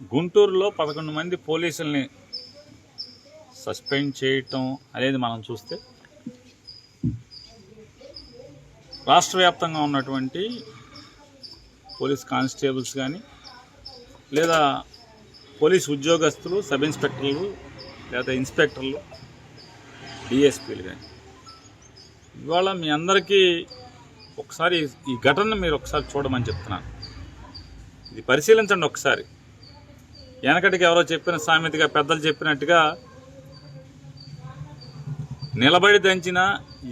గుంటూరులో పదకొండు మంది పోలీసుల్ని సస్పెండ్ చేయటం అనేది మనం చూస్తే రాష్ట్ర వ్యాప్తంగా ఉన్నటువంటి పోలీస్ కానిస్టేబుల్స్ కానీ లేదా పోలీస్ ఉద్యోగస్తులు సబ్ ఇన్స్పెక్టర్లు లేదా ఇన్స్పెక్టర్లు డిఎస్పీలు కానీ ఇవాళ మీ అందరికీ ఒకసారి ఈ ఘటనను మీరు ఒకసారి చూడమని చెప్తున్నాను. ఇది పరిశీలించండి ఒకసారి. వెనకటికి ఎవరో చెప్పిన సామెతగా పెద్దలు చెప్పినట్టుగా నిలబడి దంచిన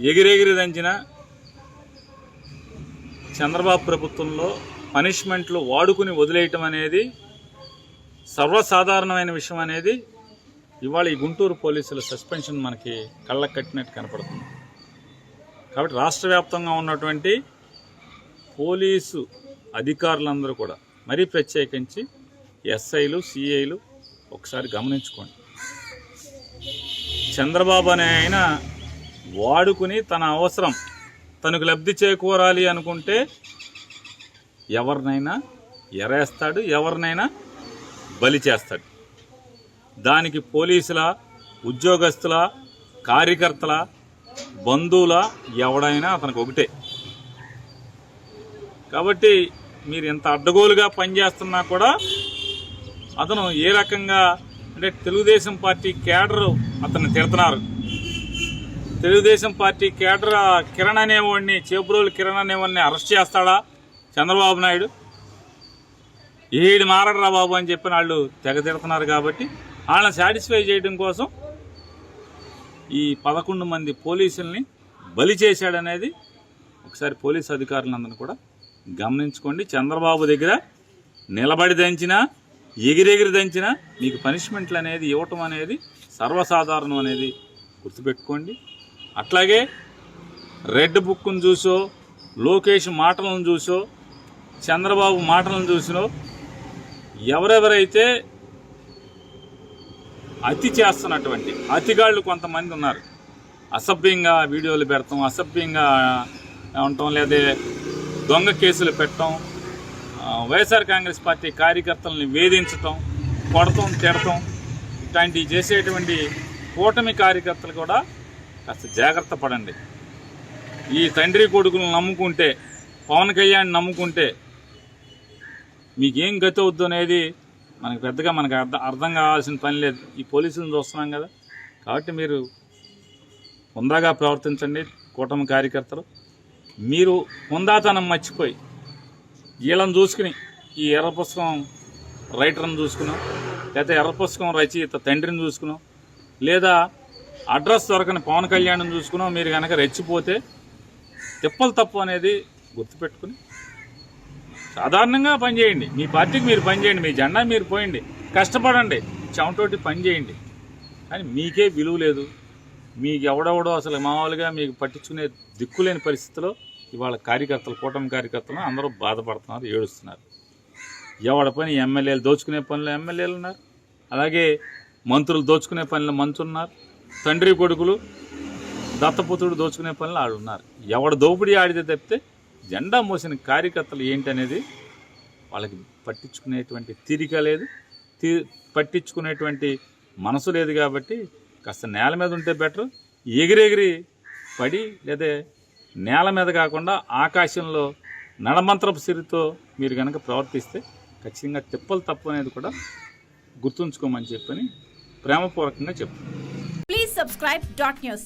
ఎగిరెగిరి దంచిన చంద్రబాబు ప్రభుత్వంలో పనిష్మెంట్లు వాడుకుని వదిలేయటం అనేది సర్వసాధారణమైన విషయం అనేది ఇవాళ ఈ గుంటూరు పోలీసుల సస్పెన్షన్ మనకి కళ్ళకు కట్టినట్టు కనపడుతుంది. కాబట్టి రాష్ట్ర వ్యాప్తంగా ఉన్నటువంటి పోలీసు అధికారులందరూ కూడా మరీ ప్రత్యేకించి ఎస్ఐలు సిఐలు ఒకసారి గమనించుకోండి. చంద్రబాబు అనే ఆయన వాడుకుని తన అవసరం తనకు లబ్ధి చేకూరాలి అనుకుంటే ఎవరినైనా ఎరేస్తాడు ఎవరినైనా బలి చేస్తాడు. దానికి పోలీసుల ఉద్యోగస్తుల కార్యకర్తల బంధువుల ఎవడైనా అతనికి ఒకటే. కాబట్టి మీరు ఎంత అడ్డగోలుగా పనిచేస్తున్నా కూడా అతను ఏ రకంగా అంటే తెలుగుదేశం పార్టీ కేడర్ అతన్ని తిడుతున్నారు. తెలుగుదేశం పార్టీ కేడర్ ఆ కిరణ్ అనేవాడిని చేబ్రోలు కిరణ్ అనేవాడిని అరెస్ట్ చేస్తాడా చంద్రబాబు నాయుడు? ఏడు మారడరా బాబు అని చెప్పిన వాళ్ళు తెగ తిడుతున్నారు కాబట్టి వాళ్ళని సాటిస్ఫై చేయడం కోసం ఈ పదకొండు మంది పోలీసుల్ని బలి చేశాడనేది ఒకసారి పోలీస్ అధికారులందరూ కూడా గమనించుకోండి. చంద్రబాబు దగ్గర నిలబడి దంచినా ఎగిరెగిరి దంచినా మీకు పనిష్మెంట్లు అనేది ఇవ్వటం అనేది సర్వసాధారణం అనేది గుర్తుపెట్టుకోండి. అట్లాగే రెడ్ బుక్ను చూసో లోకేష్ మాటలను చూసో చంద్రబాబు మాటలను చూసినో ఎవరెవరైతే అతి చేస్తున్నటువంటి అతిగాళ్ళు కొంతమంది ఉన్నారు. అసభ్యంగా వీడియోలు పెడతాం అసభ్యంగా ఉండటం లేదా దొంగ కేసులు పెట్టడం వైఎస్ఆర్ కాంగ్రెస్ పార్టీ కార్యకర్తలని వేధించటం కొడటం తిడటం ఇట్లాంటివి చేసేటువంటి కూటమి కార్యకర్తలు కూడా కాస్త జాగ్రత్త పడండి. ఈ తండ్రి కొడుకులను నమ్ముకుంటే పవన్ కళ్యాణ్ నమ్ముకుంటే మీకేం గతి అవుద్దు అనేది మనకు పెద్దగా మనకు అర్థం అర్థం కావాల్సిన పని లేదు. ఈ పోలీసులను చూస్తున్నాం కదా. కాబట్టి మీరు హుందాగా ప్రవర్తించండి కూటమి కార్యకర్తలు. మీరు హుందాతనం మర్చిపోయి వీళ్ళని చూసుకుని ఈ ఎర్ర పుస్తకం రైటర్ని చూసుకున్నాం లేకపోతే ఎర్ర పుస్తకం రచయిత తండ్రిని చూసుకున్నాం లేదా అడ్రస్ దొరకని పవన్ కళ్యాణ్ని చూసుకున్నాం మీరు కనుక రెచ్చిపోతే తిప్పలు తప్పు అనేది గుర్తుపెట్టుకుని సాధారణంగా పనిచేయండి మీ పార్టీకి మీరు పనిచేయండి మీ జెండా మీరు పోయండి. కష్టపడండి చెమటోటి పని చేయండి. కానీ మీకే విలువ లేదు. మీకు ఎవడెవడో అసలు మామూలుగా మీకు పట్టించుకునే దిక్కులేని పరిస్థితిలో ఇవాళ కార్యకర్తలు కూటమి కార్యకర్తలు అందరూ బాధపడుతున్నారు ఏడుస్తున్నారు. ఎవడ పని ఎమ్మెల్యేలు దోచుకునే పనులు ఎమ్మెల్యేలు ఉన్నారు. అలాగే మంత్రులు దోచుకునే పనులు మంత్రులు ఉన్నారు. తండ్రి కొడుకులు దత్తపుత్రుడు దోచుకునే పనులు వాళ్ళు ఉన్నారు. ఎవడ దోపిడీ ఆడితే తప్పితే జెండా మోసిన కార్యకర్తలు ఏంటి అనేది వాళ్ళకి పట్టించుకునేటువంటి తీరిక లేదు. తీ పట్టించుకునేటువంటి మనసు లేదు కాబట్టి కాస్త నేల మీద ఉంటే బెటర్. ఎగిరెగిరి పడి లేదా నేల మీద కాకుండా ఆకాశంలో నడమంత్రపు సిరితో మీరు కనుక ప్రవర్తిస్తే ఖచ్చితంగా తిప్పలు తప్పు అనేది కూడా గుర్తుంచుకోమని చెప్పని ప్రేమపూర్వకంగా చెప్తాను ప్లీజ్ సబ్స్క్రైబ్ డాట్ న్యూస్